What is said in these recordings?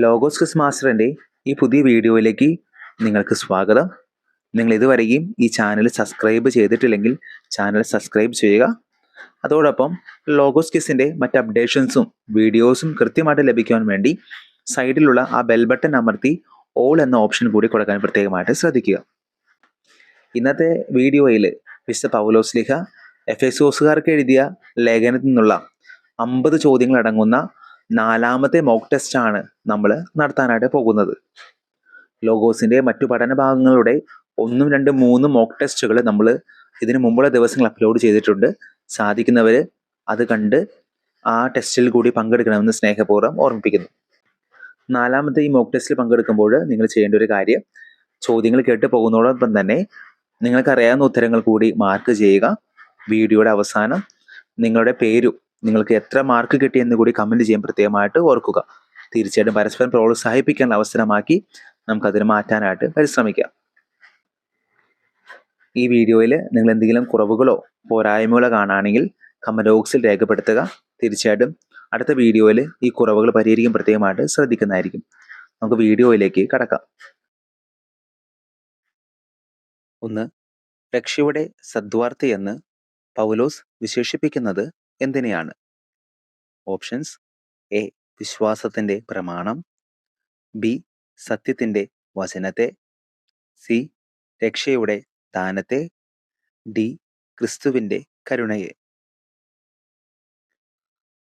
Logos Chris മാസ്റ്ററിന്റെ ഈ പുതിയ വീഡിയോയിലേക്ക് നിങ്ങൾക്ക് സ്വാഗതം. നിങ്ങൾ ഇതുവരെയും ഈ ചാനൽ സബ്സ്ക്രൈബ് ചെയ്തിട്ടില്ലെങ്കിൽ ചാനൽ സബ്സ്ക്രൈബ് ചെയ്യുക. അതോടൊപ്പം ലോഗോസ് ക്വിസിന്റെ മറ്റ് അപ്ഡേഷൻസും വീഡിയോസും കൃത്യമായിട്ട് ലഭിക്കാൻ വേണ്ടി സൈഡിലുള്ള ആ ബെൽ ബട്ടൺ അമർത്തി ഓൾ എന്ന ഓപ്ഷൻ കൂടി കൊടുക്കാൻ പ്രത്യേകമായിട്ട് ശ്രദ്ധിക്കുക. ഇന്നത്തെ വീഡിയോയിൽ വിശുദ്ധ പൗലോസ്ലിഹ എഫ് എസോസുകാർക്ക് എഴുതിയ ലേഖനത്തിൽ നിന്നുള്ള അമ്പത് ചോദ്യങ്ങൾ അടങ്ങുന്ന നാലാമത്തെ മോക്ക് ടെസ്റ്റ് ആണ് നമ്മൾ നടത്താനായിട്ട് പോകുന്നത്. ലോഗോസിന്റെ മറ്റു പഠന ഭാഗങ്ങളുടെ ഒന്നും രണ്ടും മൂന്നും മോക്ക് ടെസ്റ്റുകൾ നമ്മൾ ഇതിനു മുമ്പുള്ള ദിവസങ്ങൾ അപ്ലോഡ് ചെയ്തിട്ടുണ്ട്. സാധിക്കുന്നവർ അത് കണ്ട് ആ ടെസ്റ്റിൽ കൂടി പങ്കെടുക്കണമെന്ന് സ്നേഹപൂർവം ഓർമ്മിപ്പിക്കുന്നു. നാലാമത്തെ ഈ മോക്ക് ടെസ്റ്റിൽ പങ്കെടുക്കുമ്പോൾ നിങ്ങൾ ചെയ്യേണ്ട ഒരു കാര്യം ചോദ്യങ്ങൾ കേട്ട് പോകുന്നതോടൊപ്പം തന്നെ നിങ്ങൾക്കറിയാവുന്ന ഉത്തരങ്ങൾ കൂടി മാർക്ക് ചെയ്യുക. വീഡിയോയുടെ അവസാനം നിങ്ങളുടെ പേരും നിങ്ങൾക്ക് എത്ര മാർക്ക് കിട്ടിയെന്ന് കൂടി കമന്റ് ചെയ്യാൻ പ്രത്യേകമായിട്ട് ഓർക്കുക. തീർച്ചയായിട്ടും പരസ്പരം പ്രോത്സാഹിപ്പിക്കാനുള്ള അവസരമാക്കി നമുക്കതിന് മാറ്റാനായിട്ട് പരിശ്രമിക്കാം. ഈ വീഡിയോയിൽ നിങ്ങൾ എന്തെങ്കിലും കുറവുകളോ പോരായ്മകളോ കാണുകയാണെങ്കിൽ കമന്റ് ബോക്സിൽ രേഖപ്പെടുത്തുക. തീർച്ചയായിട്ടും അടുത്ത വീഡിയോയിൽ ഈ കുറവുകൾ പരിഹരിക്കാൻ പ്രത്യേകമായിട്ട് ശ്രദ്ധിക്കുന്നതായിരിക്കും. നമുക്ക് വീഡിയോയിലേക്ക് കടക്കാം. ഒന്ന് രക്ഷയുടെ സദ്വാർത്ഥയെന്ന് പൗലോസ് വിശേഷിപ്പിക്കുന്നത് എന്തിനെയാണ്? ഓപ്ഷൻസ് എ വിശ്വാസത്തിന്റെ പ്രമാണം. ബി സത്യത്തിന്റെ വചനത്തെ. സി രക്ഷയുടെ ദാനത്തെ. ഡി ക്രിസ്തുവിന്റെ കരുണയെ.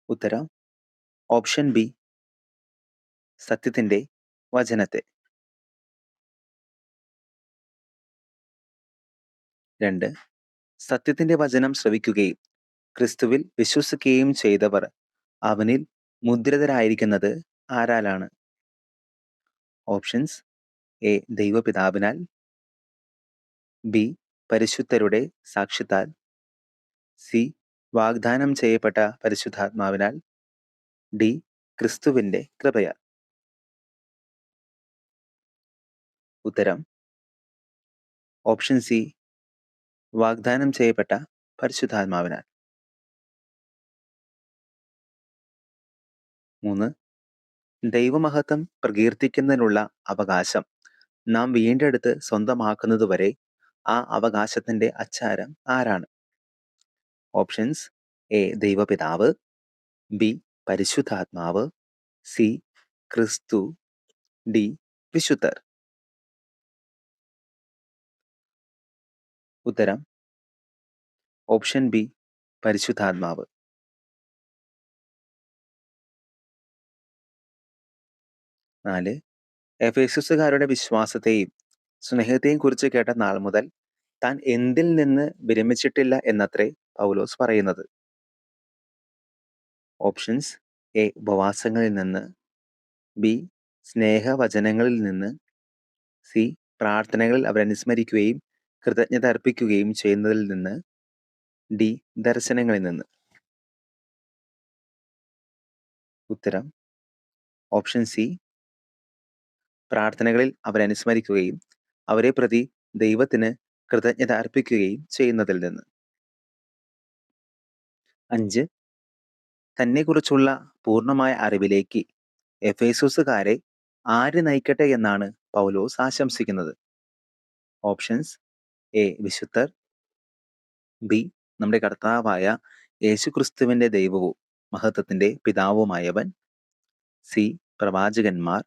ഉത്തരം ഓപ്ഷൻ ബി സത്യത്തിന്റെ വചനത്തെ. രണ്ട്. സത്യത്തിന്റെ വചനം ശ്രവിക്കുകയും ക്രിസ്തുവിൽ വിശ്വസിക്കുകയും ചെയ്തവർ അവനിൽ മുദ്രിതരായിരിക്കുന്നത് ആരാലാണ്? Options A. ദൈവപിതാവിനാൽ ബി. പരിശുദ്ധരുടെ സാക്ഷ്യത്താൽ സി. വാഗ്ദാനം ചെയ്യപ്പെട്ട പരിശുദ്ധാത്മാവിനാൽ ഡി. ക്രിസ്തുവിന്റെ കൃപയാൽ. ഉത്തരം ഓപ്ഷൻ സി. വാഗ്ദാനം ചെയ്യപ്പെട്ട പരിശുദ്ധാത്മാവിനാൽ. മൂന്ന്. ദൈവമഹത്വം പ്രകീർത്തിക്കുന്നതിനുള്ള അവകാശം. നാം വീണ്ടെടുത്ത് സ്വന്തമാക്കുന്നതുവരെ ആ അവകാശത്തിന്റെ അച്ചാരം ആരാണ്? ഓപ്ഷൻസ് എ ദൈവപിതാവ്. ബി പരിശുദ്ധാത്മാവ്. സി ക്രിസ്തു. ഡി വിശുദ്ധർ. ഉത്തരം ഓപ്ഷൻ ബി പരിശുദ്ധാത്മാവ്. നാല്. എഫേസുസുകാരുടെ വിശ്വാസത്തെയും സ്നേഹത്തെയും കുറിച്ച് കേട്ട നാൾ മുതൽ താൻ എന്തിൽ നിന്ന് വിരമിച്ചിട്ടില്ല എന്നത്രേ പൗലോസ് പറയുന്നത്. Options A. ഉപവാസങ്ങളിൽ നിന്ന് ബി. സ്നേഹവചനങ്ങളിൽ നിന്ന് സി. പ്രാർത്ഥനകളിൽ അവരനുസ്മരിക്കുകയും കൃതജ്ഞത അർപ്പിക്കുകയും ചെയ്യുന്നതിൽ നിന്ന് ഡി. ദർശനങ്ങളിൽ നിന്ന്. ഉത്തരം ഓപ്ഷൻ സി. പ്രാർത്ഥനകളിൽ അവരനുസ്മരിക്കുകയും അവരെ പ്രതി ദൈവത്തിന് കൃതജ്ഞത അർപ്പിക്കുകയും ചെയ്യുന്നതിൽ നിന്ന്. അഞ്ച്. തന്നെക്കുറിച്ചുള്ള പൂർണമായ അറിവിലേക്ക് എഫേസുസുകാരെ ആര് നയിക്കട്ടെ എന്നാണ് പൗലോസ് ആശംസിക്കുന്നത്. Options A. വിശുദ്ധർ ബി. നമ്മുടെ കർത്താവായ യേശുക്രിസ്തുവിന്റെ ദൈവവും മഹത്വത്തിന്റെ പിതാവുമായവൻ സി. പ്രവാചകന്മാർ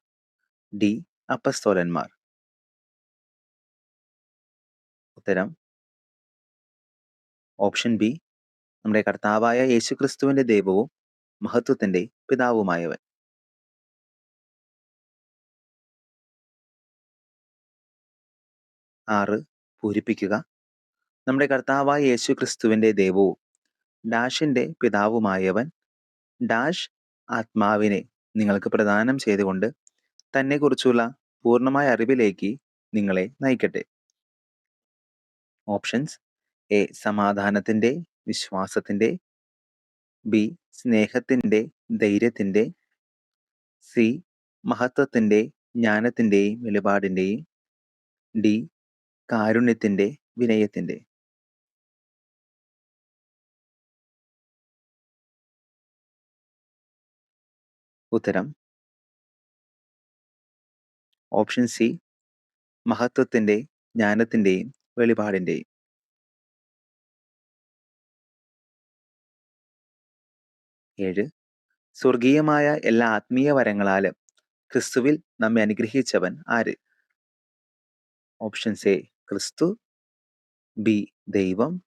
ഡി. അപ്പസ്തോലന്മാർ. ഉത്തരം. ഓപ്ഷൻ ബി നമ്മുടെ കർത്താവായ യേശുക്രിസ്തുവിന്റെ ദൈവവും മഹത്വത്തിന്റെ പിതാവുമായവൻ. ആറ് പൂരിപ്പിക്കുക. നമ്മുടെ കർത്താവായ യേശു ക്രിസ്തുവിന്റെ ദൈവവും ഡാഷിന്റെ പിതാവുമായവൻ. ഡാഷ് ആത്മാവിനെ നിങ്ങൾക്ക് പ്രദാനം ചെയ്തുകൊണ്ട് തന്നെക്കുറിച്ചുള്ള പൂർണമായ അറിവിലേക്ക് നിങ്ങളെ നയിക്കട്ടെ. Options A. സമാധാനത്തിന്റെ വിശ്വാസത്തിന്റെ ബി. സ്നേഹത്തിന്റെ ധൈര്യത്തിന്റെ സി. മഹത്വത്തിന്റെ ജ്ഞാനത്തിന്റെയും വെളിപാടിന്റെയും ഡി. കാരുണ്യത്തിന്റെ വിനയത്തിന്റെ. ഉത്തരം ഓപ്ഷൻ സി മഹത്വത്തിന്റെ ജ്ഞാനത്തിന്റെയും വെളിപാടിന്റെയും. ഏഴ് സ്വർഗീയമായ എല്ലാ ആത്മീയ വരങ്ങളാലും ക്രിസ്തുവിൽ നമ്മെ അനുഗ്രഹിച്ചവൻ ആര്? ഓപ്ഷൻസ് എ ക്രിസ്തു. ബി ദൈവം.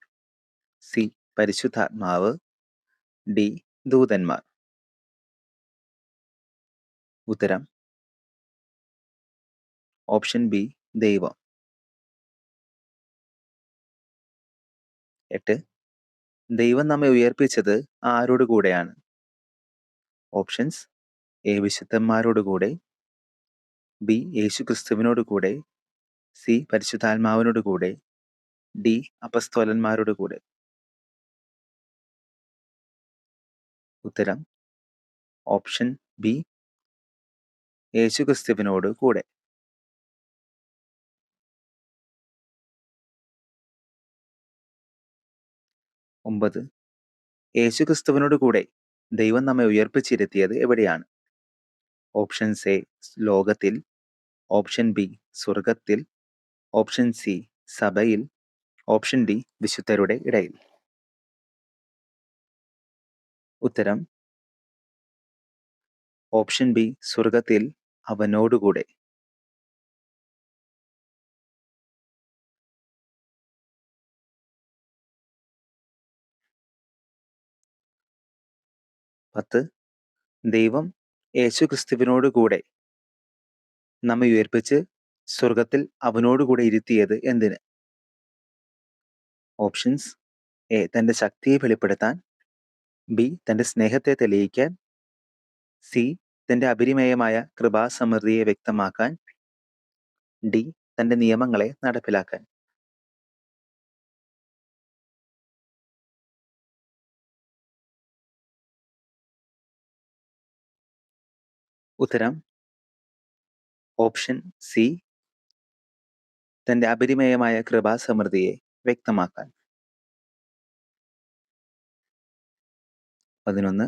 സി പരിശുദ്ധാത്മാവ്. ഡി ദൂതന്മാർ. ഉത്തരം ഓപ്ഷൻ ബി ദൈവം. എട്ട്. ദൈവം നമ്മെ ഉയർപ്പിച്ചത് ആരോട് കൂടെയാണ്? ഓപ്ഷൻസ് എ വിശുദ്ധന്മാരോട് കൂടെ. ബി യേശു ക്രിസ്തുവിനോട് കൂടെ. സി പരിശുദ്ധാത്മാവിനോട് കൂടെ. ഡി അപസ്തോലന്മാരോട് കൂടെ. ഉത്തരം ഓപ്ഷൻ ബി യേശു ക്രിസ്തുവിനോട് കൂടെ. ഒമ്പത്. യേശു ക്രിസ്തുവിനോട് കൂടെ ദൈവം നമ്മെ ഉയർപ്പിച്ചിരുത്തിയത് എവിടെയാണ്? ഓപ്ഷൻ എ ലോകത്തിൽ. ഓപ്ഷൻ ബി സ്വർഗത്തിൽ ഓപ്ഷൻ സി സഭയിൽ. ഓപ്ഷൻ ഡി വിശുദ്ധരുടെ ഇടയിൽ. ഉത്തരം. ഓപ്ഷൻ ബി സ്വർഗത്തിൽ അവനോടുകൂടെ പത്ത് ദൈവം യേശു ക്രിസ്തുവിനോട് കൂടെ നമ്മെ ഉയർപ്പിച്ച് സ്വർഗത്തിൽ അവനോടുകൂടെ ഇരുത്തിയത് എന്തിന്? ഓപ്ഷൻസ് എ തന്റെ ശക്തിയെ വെളിപ്പെടുത്താൻ. ബി തന്റെ സ്നേഹത്തെ തെളിയിക്കാൻ. സി തന്റെ അപരിമേയമായ കൃപാസമൃദ്ധിയെ വ്യക്തമാക്കാൻ. ഡി തന്റെ നിയമങ്ങളെ നടപ്പിലാക്കാൻ. ഉത്തരം ഓപ്ഷൻ സി. തന്റെ അപരിമേയമായ കൃപാസമൃദ്ധിയെ വ്യക്തമാക്കാൻ. പതിനൊന്ന്.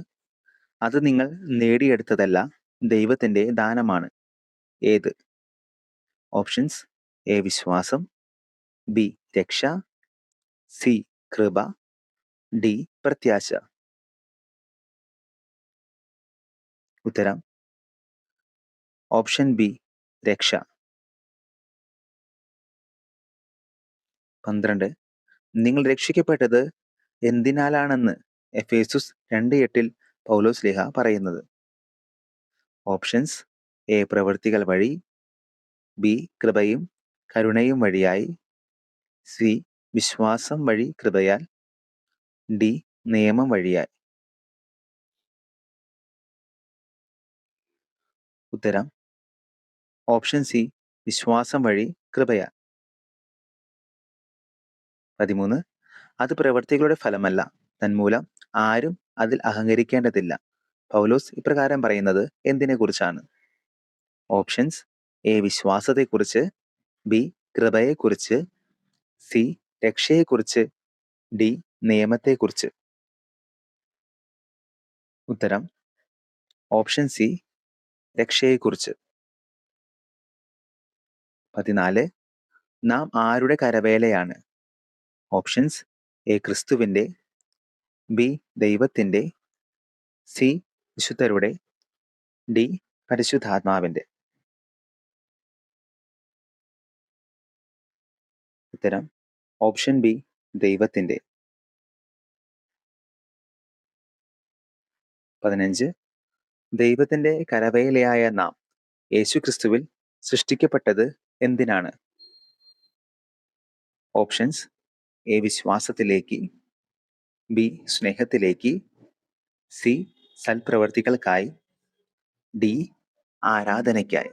അത് നിങ്ങൾ നേടിയെടുത്തതല്ല ദൈവത്തിന്റെ ദാനമാണ്. ഏത്? Options A. വിശ്വാസം ബി. രക്ഷ സി. കൃപ ഡി. പ്രത്യാശ. ഉത്തരം ഓപ്ഷൻ ബി രക്ഷ. പന്ത്രണ്ട്. നിങ്ങൾ രക്ഷിക്കപ്പെട്ടത് എന്തിനാലാണെന്ന് എഫേസുസ് രണ്ട് എട്ടിൽ പൗലോസ് ലിഹ പറയുന്നത്. ഓപ്ഷൻസ് എ പ്രവൃത്തികൾ വഴി ബി കൃപയും കരുണയും വഴിയായി സി വിശ്വാസം വഴി കൃപയാൽ ഡി നിയമം വഴിയായി. ഉത്തരം ഓപ്ഷൻ സി വിശ്വാസം വഴി കൃപയാൽ പതിമൂന്ന് അത് പ്രവൃത്തികളുടെ ഫലമല്ല. തന്മൂലം ആരും അതിൽ അഹങ്കരിക്കേണ്ടതില്ല. പൗലോസ് ഇപ്രകാരം പറയുന്നത് എന്തിനെക്കുറിച്ചാണ്? ഓപ്ഷൻസ് എ വിശ്വാസത്തെക്കുറിച്ച് ബി കൃപയെക്കുറിച്ച് സി രക്ഷയെക്കുറിച്ച് ഡി നിയമത്തെക്കുറിച്ച്. ഉത്തരം ഓപ്ഷൻ സി രക്ഷയെക്കുറിച്ച്. പതിനാല് നാം ആരുടെ കരവേലയാണ്? ഓപ്ഷൻസ് എ ക്രിസ്തുവിന്റെ ബി ദൈവത്തിന്റെ സി വിശുദ്ധരുടെ ഡി പരിശുദ്ധാത്മാവിന്റെ. ഉത്തരം ഓപ്ഷൻ ബി ദൈവത്തിന്റെ. പതിനഞ്ച് ദൈവത്തിന്റെ കരവേലയായ നാം യേശുക്രിസ്തുവിൽ സൃഷ്ടിക്കപ്പെട്ടത് എന്തിനാണ്? ഓപ്ഷൻസ് എ വിശ്വാസത്തിലേക്ക്. ബി സ്നേഹത്തിലേക്ക്. സി സൽപ്രവർത്തികൾക്കായി. ഡി ആരാധനയ്ക്കായി.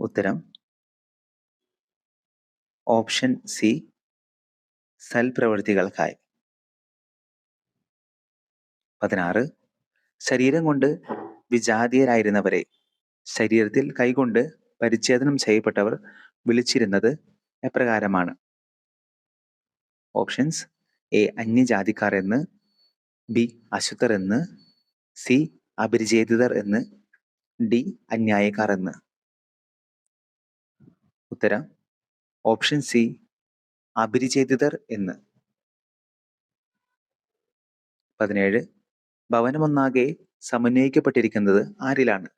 ഉത്തരം ഓപ്ഷൻ സി സൽപ്രവൃത്തികൾക്കായി പതിനാറ് ശരീരം കൊണ്ട് വിജാതീയരായിരുന്നവരെ ശരീരത്തിൽ കൈകൊണ്ട് പരിച്ഛേദനം ചെയ്യപ്പെട്ടവർ വിളിച്ചിരുന്നത് എപ്രകാരമാണ്? ഓപ്ഷൻസ് എ അന്യജാതിക്കാർ എന്ന് ബി അശുദ്ധർ എന്ന് സി അപരിചേതിതർ എന്ന് ഡി അന്യായക്കാർ എന്ന്. ഉത്തരം ഓപ്ഷൻ സി അപരിചേതിതർ എന്ന്. പതിനേഴ്. ഭവനമൊന്നാകെ സമന്വയിക്കപ്പെട്ടിരിക്കുന്നത് ആരിലാണ്?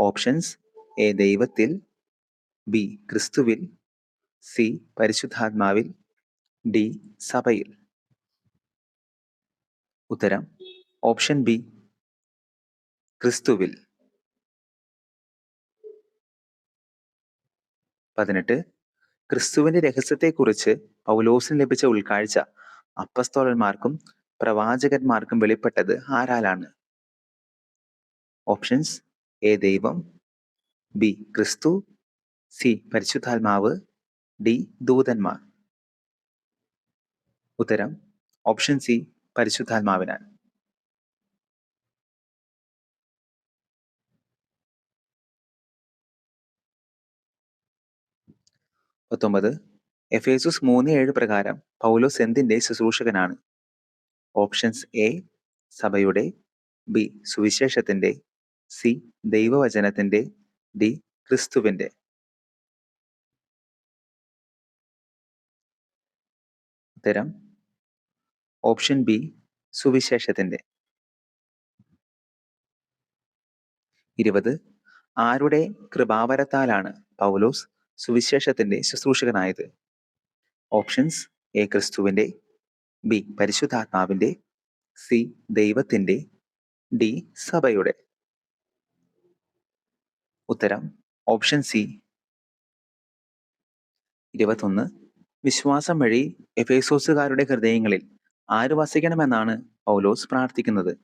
ഓപ്ഷൻസ് എ ദൈവത്തിൽ ബി ക്രിസ്തുവിൽ സി പരിശുദ്ധാത്മാവിൽ ഡി സഭയിൽ. ഉത്തരം ഓപ്ഷൻ ബി ക്രിസ്തുവിൽ. പതിനെട്ട്. ക്രിസ്തുവിന്റെ രഹസ്യത്തെക്കുറിച്ച് പൗലോസിന് ലഭിച്ച ഉൾക്കാഴ്ച അപ്പസ്തോലന്മാർക്കും പ്രവാചകന്മാർക്കും വെളിപ്പെട്ടത് ആരാലാണ്? ഓപ്ഷൻസ് എ ദൈവം ബി ക്രിസ്തു സി പരിശുദ്ധാത്മാവ് ഡി ദൂതന്മാർ. ഉത്തരം ഓപ്ഷൻ സി പരിശുദ്ധാത്മാവിനാൽ പത്തൊമ്പത് എഫേസുസ് മൂന്ന് ഏഴ് പ്രകാരം പൗലോസ് എന്തിന്റെ ശുശ്രൂഷകനാണ്? ഓപ്ഷൻസ് എ സഭയുടെ ബി സുവിശേഷത്തിന്റെ സി ദൈവവചനത്തിന്റെ ഡി ക്രിസ്തുവിന്റെ ഉത്തരം ഓപ്ഷൻ ബി സുവിശേഷത്തിന്റെ ഇരുപത് ആരുടെ കൃപാവരത്താലാണ് പൗലോസ് സുവിശേഷത്തിന്റെ ശുശ്രൂഷകനായത്? ഓപ്ഷൻസ് എ ക്രിസ്തുവിന്റെ ബി. പരിശുദ്ധാത്മാവിന്റെ സി. ദൈവത്തിന്റെ ഡി. സഭയുടെ. ഉത്തരം ഓപ്ഷൻ സി. ഇരുപത്തൊന്ന്. വിശ്വാസം വഴി എഫേസോസുകാരുടെ ഹൃദയങ്ങളിൽ ആര് വസിക്കണമെന്നാണ് പൗലോസ് പ്രാർത്ഥിക്കുന്നത്?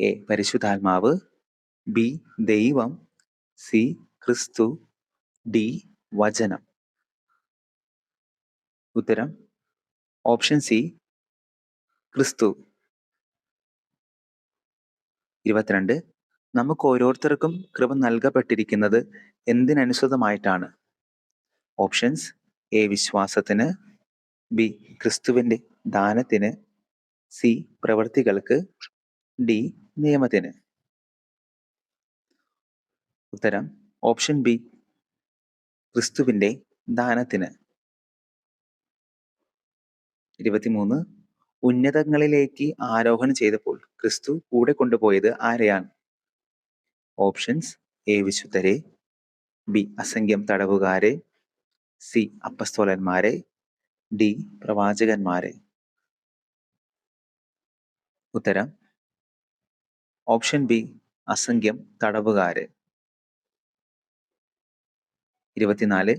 എ. പരിശുദ്ധാത്മാവ് ബി. ദൈവം സി. ക്രിസ്തു ഡി. വചനം. ഉത്തരം ഓപ്ഷൻ സി. ക്രിസ്തു. ഇരുപത്തിരണ്ട്. നമുക്ക് ഓരോരുത്തർക്കും കൃപ നൽകപ്പെട്ടിരിക്കുന്നത് എന്തിനനുസൃതമായിട്ടാണ്? ഓപ്ഷൻസ് എ വിശ്വാസത്തിന്. ബി ക്രിസ്തുവിന്റെ ദാനത്തിന്. സി പ്രവൃത്തികൾക്ക്. ഡി നിയമത്തിന്. ഉത്തരം ഓപ്ഷൻ ബി ക്രിസ്തുവിന്റെ ദാനത്തിന്. ഇരുപത്തിമൂന്ന്. ഉന്നതങ്ങളിലേക്ക് ആരോഹണം ചെയ്തപ്പോൾ ക്രിസ്തു കൂടെ കൊണ്ടുപോയത് ആരെയാണ്? ഓപ്ഷൻസ് എ വിശുദ്ധരെ ബി അസംഖ്യം തടവുകാരെ സി അപ്പസ്തോലന്മാരെ ഡി പ്രവാചകന്മാരെ. ഉത്തരം ഓപ്ഷൻ ബി അസംഖ്യം തടവുകാരെ. ഇരുപത്തിനാല്.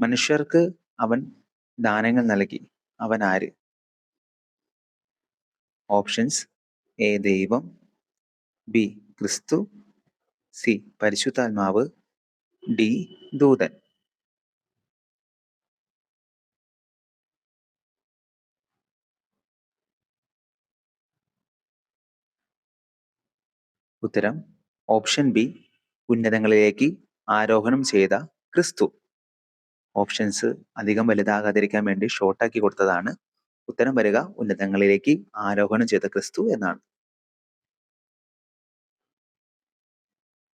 മനുഷ്യർക്ക് അവൻ ദാനങ്ങൾ നൽകി. അവൻ ആര്? ഓപ്ഷൻസ് എ ദൈവം ബി ക്രിസ്തു സി പരിശുദ്ധാത്മാവ് ഡി ദൂതൻ. ഉത്തരം ഓപ്ഷൻ ബി ഉന്നതങ്ങളിലേക്ക് ആരോഹണം ചെയ്ത ക്രിസ്തു. ഓപ്ഷൻസ് അധികം വലുതാകാതിരിക്കാൻ വേണ്ടി ഷോർട്ടാക്കി കൊടുത്തതാണ് ഉത്തരം വരിക ഉന്നതങ്ങളിലേക്ക് ആരോഹണം ചെയ്ത ക്രിസ്തു എന്നാണ്.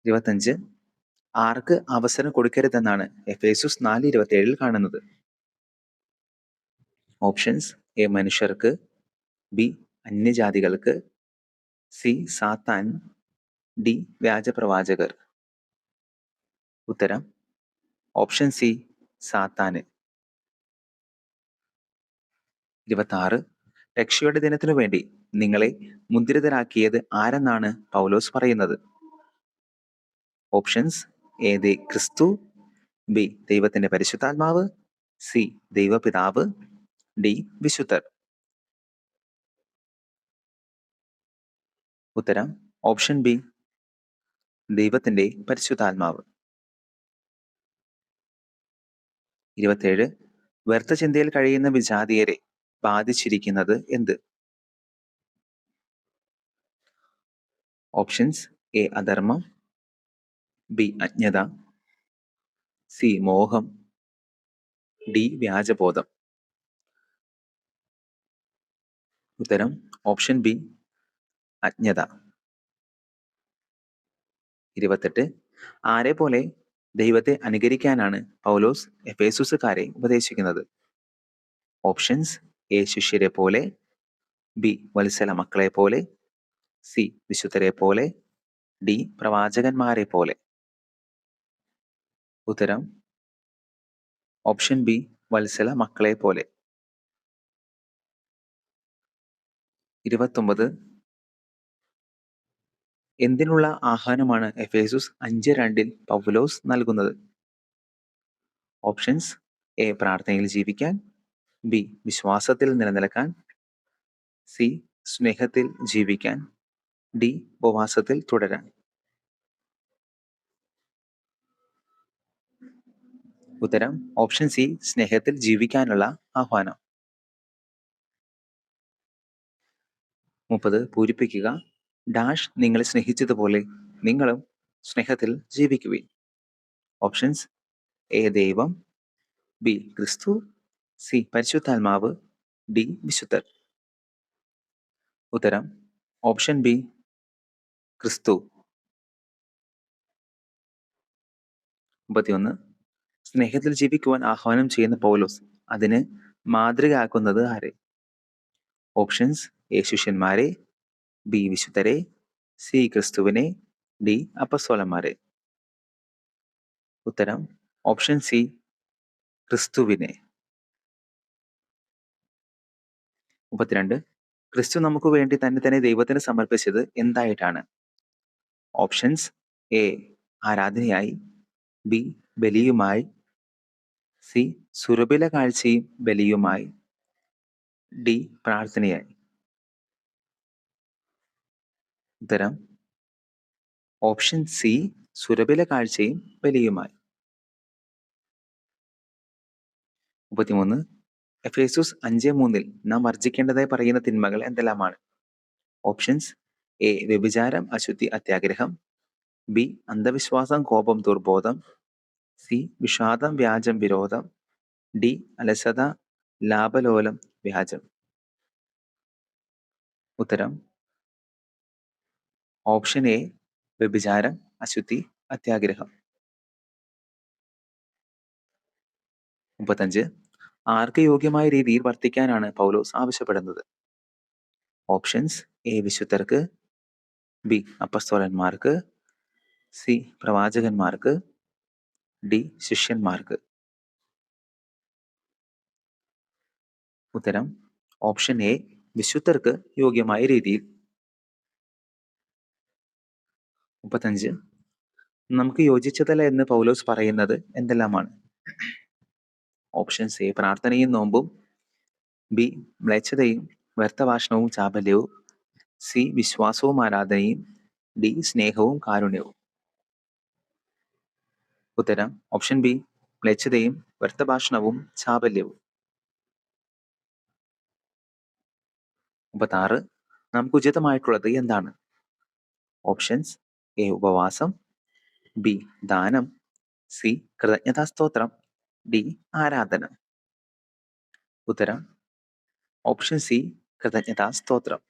ഇരുപത്തഞ്ച് ആർക്ക് അവസരം കൊടുക്കരുതെന്നാണ് എഫേസുസ് നാല് ഇരുപത്തി ഏഴിൽ കാണുന്നത്. ഓപ്ഷൻസ് എ മനുഷ്യർക്ക് ബി അന്യജാതികൾക്ക് സി സാത്താൻ ഡി വ്യാജപ്രവാചകർ. ഉത്തരം ഓപ്ഷൻ സി സാത്താന്. ഇരുപത്തി രക്ഷയുടെ ദിനത്തിനു വേണ്ടി നിങ്ങളെ മുദ്രിതരാക്കിയത് ആരെന്നാണ് പൗലോസ് പറയുന്നത്? ഓപ്ഷൻസ് എ ദി ക്രിസ്തു ബി ദൈവത്തിന്റെ പരിശുദ്ധാത്മാവ് സി ദൈവപിതാവ് ഡി വിശുദ്ധർ. ഉത്തരം ഓപ്ഷൻ ബി ദൈവത്തിന്റെ പരിശുദ്ധാത്മാവ്. ഇരുപത്തേഴ് വ്യർത്ഥ ചിന്തയിൽ കഴിയുന്ന വിജാതീയരെ ബാധിച്ചിരിക്കുന്നത് എന്ത്? ഓപ്ഷൻസ് എ അധർമ്മം. ബി അജ്ഞത. സി മോഹം. ഡി വ്യാജബോധം. ഉത്തരം ഓപ്ഷൻ ബി അജ്ഞത. ഇരുപത്തെട്ട്. ആരെ പോലെ ദൈവത്തെ അനുകരിക്കാനാണ് പൗലോസ് എഫേസുസുകാരെ ഉപദേശിക്കുന്നത്? ഓപ്ഷൻസ് എ ശിഷ്യരെ പോലെ ബി വത്സല മക്കളെ പോലെ സി വിശുദ്ധരെ പോലെ ഡി പ്രവാചകന്മാരെ പോലെ. ഉത്തരം ഓപ്ഷൻ ബി വത്സല മക്കളെ പോലെ. ഇരുപത്തൊമ്പത് എന്തിനുള്ള ആഹ്വാനമാണ് എഫേസുസ് അഞ്ച് രണ്ടിൽ പൗലോസ് നൽകുന്നത്? ഓപ്ഷൻസ് എ പ്രാർത്ഥനയിൽ ജീവിക്കാൻ ബി വിശ്വാസത്തിൽ നിലനിൽക്കാൻ. സി സ്നേഹത്തിൽ ജീവിക്കാൻ. ഡി ഉപവാസത്തിൽ തുടരാൻ. ഉത്തരം ഓപ്ഷൻ സി സ്നേഹത്തിൽ ജീവിക്കാനുള്ള ആഹ്വാനം. മുപ്പത് പൂരിപ്പിക്കുക. ഡാഷ് നിങ്ങളെ സ്നേഹിച്ചതുപോലെ നിങ്ങളും സ്നേഹത്തിൽ ജീവിക്കുവിൻ. ഓപ്ഷൻസ് എ ദൈവം. ബി ക്രിസ്തു. സി. പരിശുദ്ധാത്മാവ്. ഡി. വിശുദ്ധർ. ഉത്തരം. Option B. ക്രിസ്തു. മുപ്പത്തിയൊന്ന്. സ്നേഹത്തിൽ ജീവിക്കുവാൻ ആഹ്വാനം ചെയ്യുന്ന പൗലോസ് അതിന് മാതൃകയാക്കുന്നത് ആരെ? ഓപ്ഷൻസ്. എ ശിഷ്യന്മാരെ ബി. വിശുദ്ധരെ. സി. ക്രിസ്തുവിനെ. ഡി. അപ്പസ്വലന്മാരെ ഉത്തരം. Option C. ക്രിസ്തുവിനെ. മുപ്പത്തിരണ്ട്. ക്രിസ്തു നമുക്ക് വേണ്ടി തന്നെ തന്നെ ദൈവത്തിന് സമർപ്പിച്ചത് എന്തായിട്ടാണ്? ഓപ്ഷൻസ് എ ആരാധനയായി. ബി ബലിയുമായി. സി സുരഭില കാഴ്ചയും ബലിയുമായി. ഡി പ്രാർത്ഥനയായി. ഉത്തരം ഓപ്ഷൻ സി സുരഭില കാഴ്ചയും ബലിയുമായി. മുപ്പത്തിമൂന്ന് എഫേസുസ് അഞ്ച് മൂന്നിൽ നാം വർജിക്കേണ്ടതായി പറയുന്ന തിന്മകൾ എന്തെല്ലാമാണ്? ഓപ്ഷൻസ് എ വ്യഭിചാരം അശുദ്ധി അത്യാഗ്രഹം. ബി അന്ധവിശ്വാസം കോപം ദുർബോധം. സി വിഷാദം വ്യാജം വിരോധം. ഡി അലസത ലാഭലോലം വ്യാജം. ഉത്തരം ഓപ്ഷൻ എ വ്യഭിചാരം അശുദ്ധി അത്യാഗ്രഹം. മുപ്പത്തഞ്ച് ആർക്ക് യോഗ്യമായ രീതിയിൽ വർത്തിക്കാനാണ് പൗലോസ് ആവശ്യപ്പെടുന്നത്? Options A. വിശുദ്ധർക്ക് ബി. അപ്പസ്തോലന്മാർക്ക് സി. പ്രവാചകന്മാർക്ക് ഡി. ശിഷ്യന്മാർക്ക്. ഉത്തരം ഓപ്ഷൻ എ. വിശുദ്ധർക്ക് യോഗ്യമായ രീതിയിൽ. മുപ്പത്തഞ്ച് നമുക്ക് യോജിച്ചതല്ല എന്ന് പൗലോസ് പറയുന്നത് എന്തെല്ലാമാണ്? ഓപ്ഷൻസ് സി പ്രാർത്ഥനയും നോമ്പും ബി മ്ലേച്ഛതയും വ്യർത്ഥഭാഷണവും ചാബല്യവും സി വിശ്വാസവും ആരാധനയും ഡി സ്നേഹവും കാരുണ്യവും. ഉത്തരം ഓപ്ഷൻ ബി മ്ലേച്ഛതയും വ്യർത്ഥഭാഷണവും ചാബല്യവും. മുപ്പത്താറ് നമുക്ക് ഉചിതമായിട്ടുള്ളത് എന്താണ്? ഓപ്ഷൻസ് എ ഉപവാസം ബി ദാനം സി കൃതജ്ഞതാസ്തോത്രം ഡി ആരാധന. ഉത്തരം ഓപ്ഷൻ സി കൃതജ്ഞതാ സ്തോത്രം.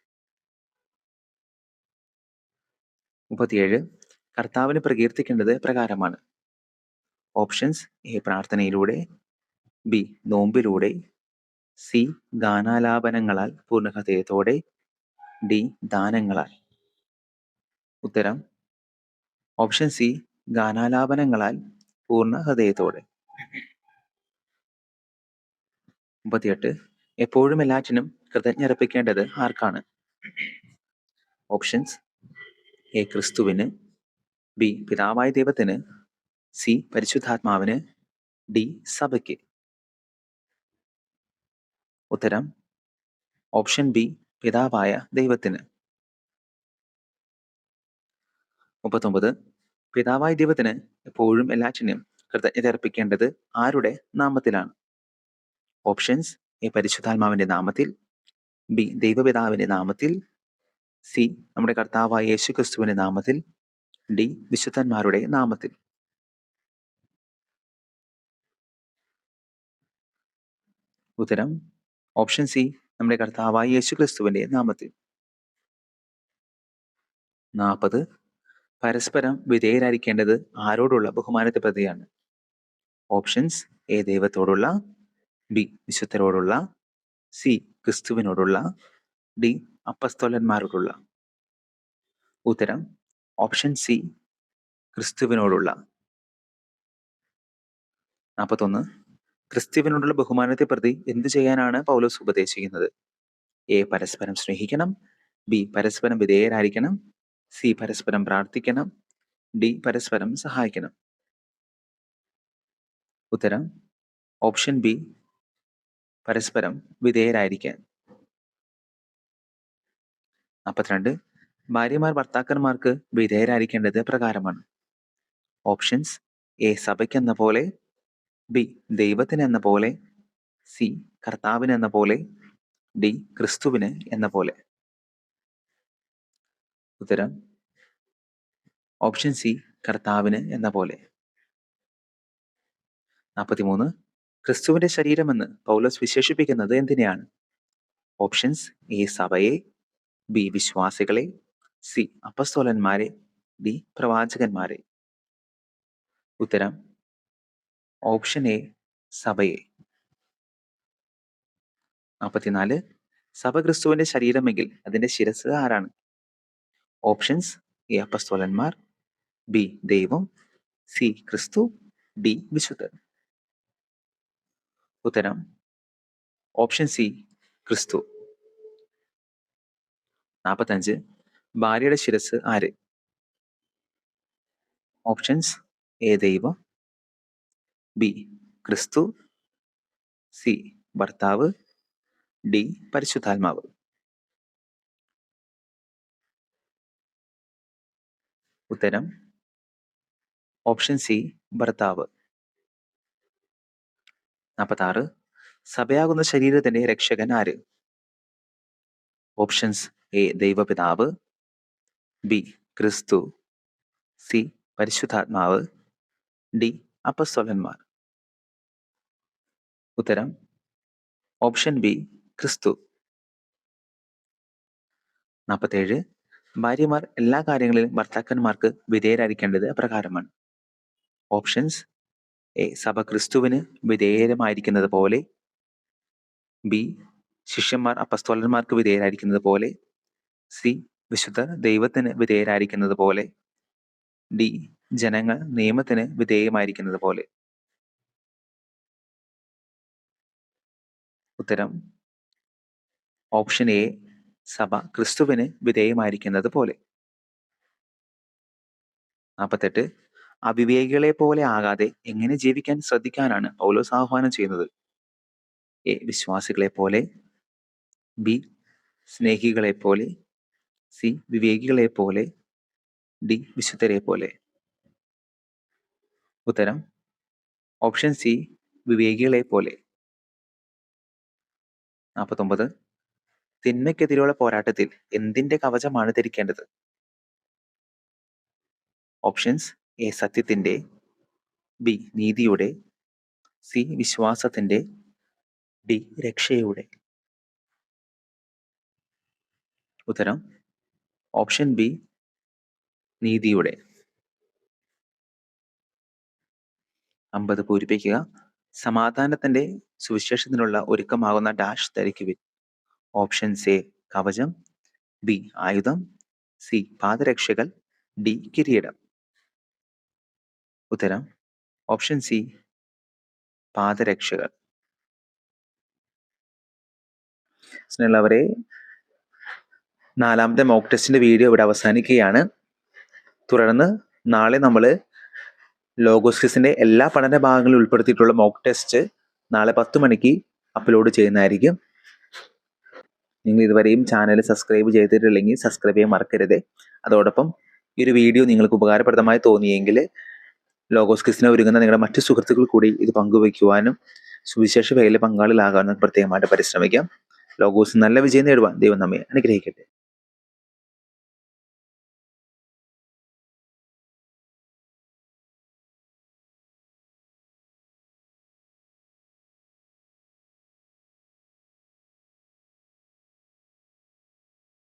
മുപ്പത്തിയേഴ് കർത്താവിന് പ്രകീർത്തിക്കേണ്ടത് പ്രകാരമാണ്. ഓപ്ഷൻസ് എ പ്രാർത്ഥനയിലൂടെ ബി നോമ്പിലൂടെ സി ഗാനാലാപനങ്ങളാൽ പൂർണഹൃദയത്തോടെ ഡി ദാനങ്ങളാൽ. ഉത്തരം ഓപ്ഷൻ സി ഗാനാലാപനങ്ങളാൽ പൂർണ ഹൃദയത്തോടെ മുപ്പത്തിയെട്ട് എപ്പോഴും എല്ലാറ്റിനും കൃതജ്ഞർപ്പിക്കേണ്ടത് ആർക്കാണ്? ഓപ്ഷൻസ്. എ ക്രിസ്തുവിന്. ബി പിതാവായ ദൈവത്തിന്. സി പരിശുദ്ധാത്മാവിന്. ഡി സഭയ്ക്ക്. ഉത്തരം. ഓപ്ഷൻ ബി പിതാവായ ദൈവത്തിന്. മുപ്പത്തൊമ്പത്. പിതാവായ ദൈവത്തിന് എപ്പോഴും എല്ലാറ്റിനും കൃതജ്ഞത അർപ്പിക്കേണ്ടത് ആരുടെ നാമത്തിലാണ്? ഓപ്ഷൻസ് എ പരിശുദ്ധാത്മാവിന്റെ നാമത്തിൽ ബി ദൈവപിതാവിന്റെ നാമത്തിൽ സി നമ്മുടെ കർത്താവായ യേശു ക്രിസ്തുവിന്റെ നാമത്തിൽ ഡി വിശുദ്ധന്മാരുടെ നാമത്തിൽ. ഉത്തരം ഓപ്ഷൻ സി നമ്മുടെ കർത്താവായ യേശു ക്രിസ്തുവിന്റെ നാമത്തിൽ. നാൽപ്പത് പരസ്പരം വിധേയരായിരിക്കേണ്ടത് ആരോടുള്ള ബഹുമാനത്തെ പ്രതിയാണ്? ഓപ്ഷൻസ് എ ദൈവത്തോടുള്ള ബി വിശുദ്ധരോടുള്ള സി ക്രിസ്തുവിനോടുള്ള ഡി അപ്പസ്തോലന്മാരോടുള്ള. ഉത്തരം ഓപ്ഷൻ സി ക്രിസ്തുവിനോടുള്ള. നാൽപ്പത്തൊന്ന് ക്രിസ്തുവിനോടുള്ള ബഹുമാനത്തെ പ്രതി എന്തു ചെയ്യാനാണ് പൗലോസ് ഉപദേശിക്കുന്നത്? എ പരസ്പരം സ്നേഹിക്കണം ബി പരസ്പരം വിധേയരായിരിക്കണം സി പരസ്പരം പ്രാർത്ഥിക്കണം ഡി പരസ്പരം സഹായിക്കണം. ഉത്തരം ഓപ്ഷൻ ബി പരസ്പരം വിധേയരായിരിക്കാൻ. നാൽപ്പത്തിരണ്ട് ഭാര്യമാർ ഭർത്താക്കന്മാർക്ക് വിധേയരായിരിക്കേണ്ടത് പ്രകാരമാണ്. ഓപ്ഷൻസ് എ സഭയ്ക്കെന്ന പോലെ ബി ദൈവത്തിന് എന്ന പോലെ സി കർത്താവിന് എന്ന പോലെ ഡി ക്രിസ്തുവിന് എന്ന പോലെ. ഉത്തരം ഓപ്ഷൻ സി കർത്താവിന് എന്ന പോലെ. നാൽപ്പത്തിമൂന്ന് ക്രിസ്തുവിന്റെ ശരീരമെന്ന് പൗലോസ് വിശേഷിപ്പിക്കുന്നത് എന്തിനെയാണ്? ഓപ്ഷൻസ് എ സഭയെ ബി വിശ്വാസികളെ സി അപ്പസ്തോലന്മാരെ ഡി പ്രവാചകന്മാരെ. ഉത്തരം ഓപ്ഷൻ എ സഭയെ. നാൽപ്പത്തിനാല് സഭ ക്രിസ്തുവിന്റെ ശരീരമെങ്കിൽ അതിന്റെ ശിരസ് ആരാണ്? ഓപ്ഷൻസ് എ അപ്പസ്തോലന്മാർ ബി ദൈവം സി ക്രിസ്തു ഡി വിശുദ്ധൻ ഉത്തരം. ഓപ്ഷൻ സി ക്രിസ്തു. നാൽപ്പത്തഞ്ച് ഭാര്യയുടെ ശിരസ് ആര്? ഓപ്ഷൻസ് എ ദൈവം. ബി ക്രിസ്തു. സി ഭർത്താവ്. ഡി പരിശുദ്ധാത്മാവ്. ഉത്തരം ഓപ്ഷൻ സി ഭർത്താവ്. നാൽപ്പത്താറ് സഭയാകുന്ന ശരീരത്തിന്റെ രക്ഷകൻ ആര്? ഓപ്ഷൻസ് എ ദൈവപിതാവ്. ബി ക്രിസ്തു. സി പരിശുദ്ധാത്മാവ്. ഡി അപ്പസ്വലന്മാർ ഉത്തരം ഓപ്ഷൻ ബി ക്രിസ്തു. നാൽപ്പത്തേഴ് ഭാര്യമാർ എല്ലാ കാര്യങ്ങളിലും ഭർത്താക്കന്മാർക്ക് വിധേയരായിരിക്കേണ്ടത് അപ്രകാരമാണ്. ഓപ്ഷൻസ് സഭ ക്രിസ്തുവിന് വിധേയമായിരിക്കുന്നത് പോലെ ബി ശിഷ്യന്മാർ അപ്പസ്തോലന്മാർക്ക് വിധേയരായിരിക്കുന്നത് പോലെ സി വിശുദ്ധ ദൈവത്തിന് വിധേയരായിരിക്കുന്നത് പോലെ ഡി ജനങ്ങൾ നിയമത്തിന് വിധേയമായിരിക്കുന്നത് പോലെ. ഉത്തരം ഓപ്ഷൻ എ സഭ ക്രിസ്തുവിന് വിധേയമായിരിക്കുന്നത് പോലെ. നാൽപ്പത്തെട്ട് അവിവേകികളെ പോലെ ആകാതെ എങ്ങനെ ജീവിക്കാൻ ശ്രദ്ധിക്കാനാണ് പൗലോസ് ആഹ്വാനം ചെയ്യുന്നത്? എ വിശ്വാസികളെ പോലെ ബി സ്നേഹികളെ പോലെ സി വിവേകികളെ പോലെ ഡി വിശുദ്ധരെ പോലെ. ഉത്തരം ഓപ്ഷൻ സി വിവേകികളെ പോലെ. നാൽപ്പത്തൊമ്പത് തിന്മയ്ക്കെതിരെയുള്ള പോരാട്ടത്തിൽ എന്തിന്റെ കവചമാണ് ധരിക്കേണ്ടത്? ഓപ്ഷൻസ് എ സത്യത്തിന്റെ ബി നീതിയുടെ സി വിശ്വാസത്തിന്റെ ഡി രക്ഷയുടെ. ഉത്തരം ഓപ്ഷൻ ബി നീതിയുടെ. അമ്പത് പൂരിപ്പിക്കുക. സമാധാനത്തിന്റെ സുവിശേഷത്തിനുള്ള ഒരുക്കമാകുന്ന ഡാഷ് ധരിക്കുവിൻ ഓപ്ഷൻസ് എ കവചം ബി ആയുധം സി പാദരക്ഷകൾ ഡി കിരീടം. ഉത്തരം ഓപ്ഷൻ സി പാദരക്ഷകൾ. സ്നേഹമുള്ളവരെ നാലാമത്തെ മോക്ക് ടെസ്റ്റിന്റെ വീഡിയോ ഇവിടെ അവസാനിക്കുകയാണ്. തുടർന്ന് നാളെ നമ്മൾ ലോഗോസ്കിസിന്റെ എല്ലാ പഠന ഭാഗങ്ങളും ഉൾപ്പെടുത്തിയിട്ടുള്ള മോക്ക് ടെസ്റ്റ് നാളെ പത്ത് മണിക്ക് അപ്ലോഡ് ചെയ്യുന്നതായിരിക്കും. നിങ്ങൾ ഇതുവരെയും ചാനൽ സബ്സ്ക്രൈബ് ചെയ്തിട്ടില്ലെങ്കിൽ സബ്സ്ക്രൈബ് ചെയ്യാൻ മറക്കരുത്. അതോടൊപ്പം ഈ ഒരു വീഡിയോ നിങ്ങൾക്ക് ഉപകാരപ്രദമായി തോന്നിയെങ്കിൽ ലോഗോസ് ക്രിസ്തിനെ ഒരുങ്ങുന്ന നിങ്ങളുടെ മറ്റു സുഹൃത്തുക്കൾ കൂടി ഇത് പങ്കുവയ്ക്കുവാനും സുവിശേഷ വേല പങ്കാളികളാകാനും പ്രത്യേകമായിട്ട് പരിശ്രമിക്കാം. ലോഗോസ് നല്ല വിജയം നേടുവാൻ ദൈവം നമ്മെ അനുഗ്രഹിക്കട്ടെ.